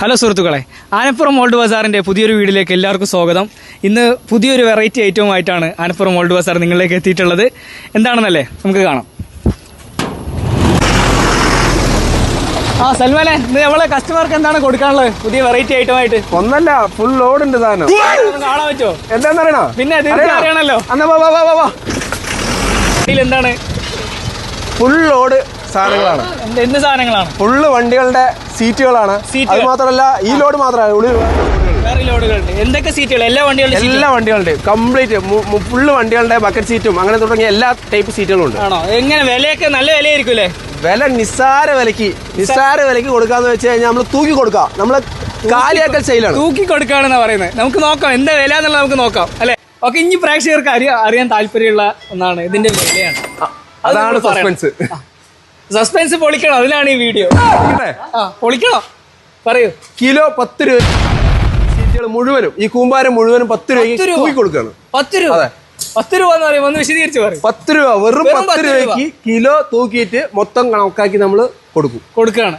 Hello സുഹൃത്തുക്കളെ ആനപ്പുറം old ബസാറിന്റെ പുതിയൊരു വീഡിയോയിലേക്ക് എല്ലാവർക്കും സ്വാഗതം. ഇന്ന് പുതിയൊരു വെറൈറ്റി ഐറ്റവുമായിട്ടാണ് ആനപ്പുറം ഓൾഡ് ബസാർ നിങ്ങളിലേക്ക് എത്തിയിട്ടുള്ളത്. എന്താണെന്നല്ലേ? നമുക്ക് കാണാം. ആ സൽമാനെ ഇന്ന് നമ്മളെ കസ്റ്റമർക്ക് എന്താണ് കൊടുക്കാനുള്ളത്? പുതിയ വെറൈറ്റി ഐറ്റമായിട്ട് ഒന്നല്ല ഫുൾ ലോഡ് ഉണ്ട് സാധനം. കാണാൻ പറ്റുമോ? പിന്നെ അറിയണല്ലോ എന്താണ് ഫുൾ ലോഡ് സാധനങ്ങളാണ്. എന്ത് സാധനങ്ങളാണ്? ഫുള്ള് വണ്ടികളുടെ സീറ്റുകളാണ്. അത് മാത്രമല്ല ഈ ലോഡ് മാത്രമാണ്. ഉള്ളി എന്തൊക്കെ സീറ്റുകൾ? എല്ലാ വണ്ടികളുടെ എല്ലാ വണ്ടികളുടെ കംപ്ലീറ്റ് ഫുള്ള് വണ്ടികളുടെ ബക്കറ്റ് സീറ്റും അങ്ങനെ തുടങ്ങിയ എല്ലാ ടൈപ്പ് സീറ്റുകളും ഉണ്ട്. ആണോ? എങ്ങനെ? വിലയൊക്കെ നല്ല വിലയായിരിക്കും അല്ലേ? വില നിസ്സാര വിലക്ക് നിസ്സാര വിലക്ക് കൊടുക്കാന്ന് വെച്ച് കഴിഞ്ഞാൽ നമ്മൾ തൂക്കി കൊടുക്കാം. നമ്മൾ കാലിയാക്കൽ ശൈലാണ് തൂക്കി കൊടുക്കാണെന്ന് പറയുന്നത് നമുക്ക് നോക്കാം എന്താ വില എന്നുള്ളത് നമുക്ക് നോക്കാം അല്ലെ? ഓക്കെ ഇനി പ്രേക്ഷകർക്ക് അറിയാൻ താല്പര്യമുള്ള ഒന്നാണ് ഇതിന്റെ വിലയാണ്. അതാണ് സസ്പെൻസ് സസ്പെൻസ് പൊളിക്കണം അതിലാണ് ഈ വീഡിയോ ആ പൊളിക്കണം. പറയൂ. കിലോ പത്ത് രൂപ. മുഴുവനും ഈ കൂമ്പാരം മുഴുവനും പത്ത് രൂപ? കൊടുക്കാണ് കൊടുക്കുകയാണ് പത്ത് രൂപ. അതെ. പത്ത് രൂപ എന്ന് പറയുമ്പോൾ ഒന്ന് വിശദീകരിച്ച് പറയും. പത്ത് രൂപ വെറും വെറും പത്ത് പത്ത് രൂപ. രൂപയ്ക്ക് കിലോ തൂക്കിയിട്ട് മൊത്തം കണക്കാക്കി നമ്മൾ കൊടുക്കും. കൊടുക്കുകയാണ്.